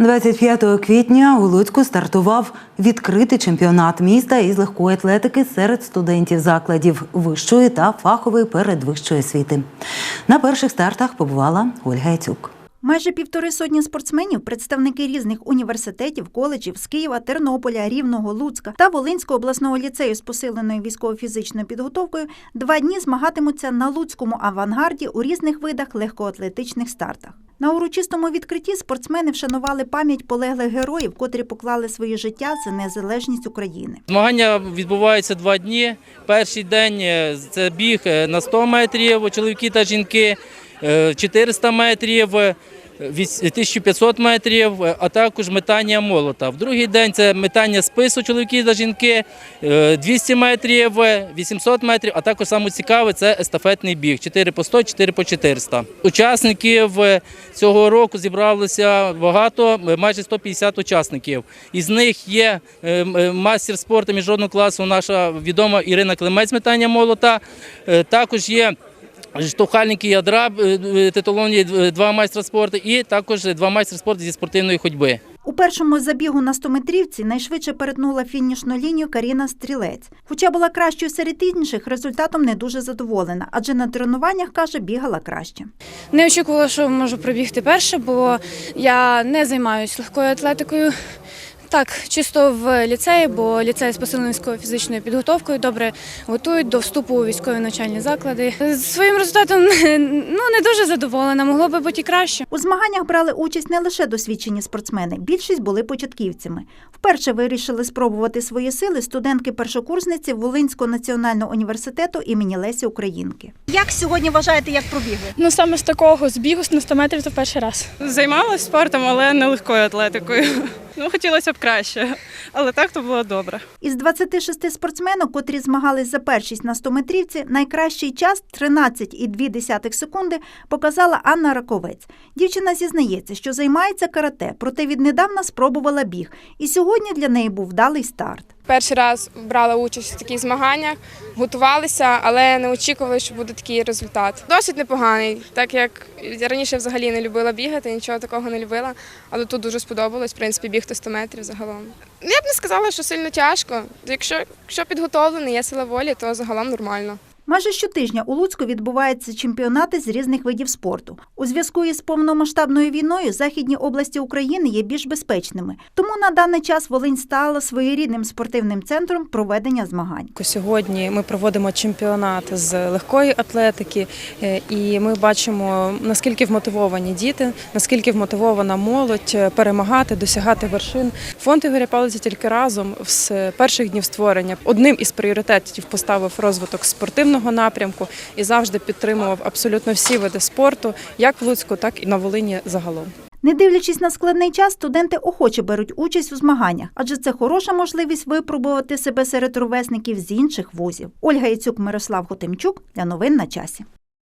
25 квітня у Луцьку стартував відкритий чемпіонат міста із легкої атлетики серед студентів закладів вищої та фахової передвищої освіти. На перших стартах побувала Ольга Яцюк. Майже півтори сотні спортсменів, представники різних університетів, коледжів з Києва, Тернополя, Рівного, Луцька та Волинського обласного ліцею з посиленою військово-фізичною підготовкою два дні змагатимуться на Луцькому авангарді у різних видах легкоатлетичних стартах. На урочистому відкритті спортсмени вшанували пам'ять полеглих героїв, котрі поклали своє життя за незалежність України. Змагання відбуваються два дні. Перший день е, це біг е, на 100 метрів, чоловіки та жінки, е, 400 метрів, е, віс- 1500 метрів, е, а також метання молота. В другий день це метання спису чоловіки та жінки, е, 200 метрів, е, 800 метрів, а також саме цікаве це естафетний біг 4 по 100, 4 по 400. Учасників е, цього року зібралося багато, е, майже 150 учасників. Із них є е, е, мастер спорту міжнародного класу, наша відома Ірина Климець метання молота. Е, Також є штовхальники ядра, е, е, титуловані е, два майстра спорту, і також два майстри спорту зі спортивної ходьби. У першому забігу на 100-метрівці найшвидше перетнула фінішну лінію Каріна Стрілець. Хоча була кращою серед інших, результатом не дуже задоволена, адже на тренуваннях, каже, бігала краще. Не очікувала, що можу пробігти перше, бо я не займаюся легкою атлетикою. Так, чисто в ліцеї, бо ліцей з посиленою військово-фізичною підготовкою добре готують до вступу у військові навчальні заклади. З Своїм результатом ну не дуже задоволена, могло би бути і краще. У змаганнях брали участь не лише досвідчені спортсмени, більшість були початківцями. Вперше вирішили спробувати свої сили студентки-першокурсниці Волинського національного університету імені Лесі Українки. Як сьогодні вважаєте, як пробігли? Ну саме з такого збігу на 100 метрів це перший раз. Займалась спортом, але не легкою атлетикою. Ну, хотілося б краще, але так то було добре. Із 26 спортсменок, котрі змагались за першість на 100-метрівці, найкращий час 13,2 секунди показала Анна Раковець. Дівчина зізнається, що займається карате, проте віднедавна спробувала біг. І сьогодні для неї був вдалий старт. Перший раз брала участь в таких змаганнях, готувалися, але не очікували, що буде такий результат. Досить непоганий, так як раніше взагалі не любила бігати, нічого такого не любила, але тут дуже сподобалось, в принципі, бігти 100 метрів загалом. Я б не сказала, що сильно тяжко. Якщо, якщо підготовлений, є сила волі, то загалом нормально. Майже щотижня у Луцьку відбуваються чемпіонати з різних видів спорту. У зв'язку із повномасштабною війною західні області України є більш безпечними. Тому на даний час Волинь стала своєрідним спортивним центром проведення змагань. Сьогодні ми проводимо чемпіонат з легкої атлетики, е, і ми бачимо наскільки вмотивовані діти, наскільки вмотивована молодь е, перемагати, досягати вершин. Фонд Ігоря Павловича тільки разом з перших днів створення одним із пріоритетів поставив розвиток спортивного напрямку і завжди підтримував абсолютно всі види спорту, як в Луцьку, так і на Волині загалом. Не дивлячись на складний час, студенти охоче беруть участь у змаганнях, адже це хороша можливість випробувати себе серед ровесників з інших вузів. Ольга Яцюк, Мирослав Хотимчук для новин на часі.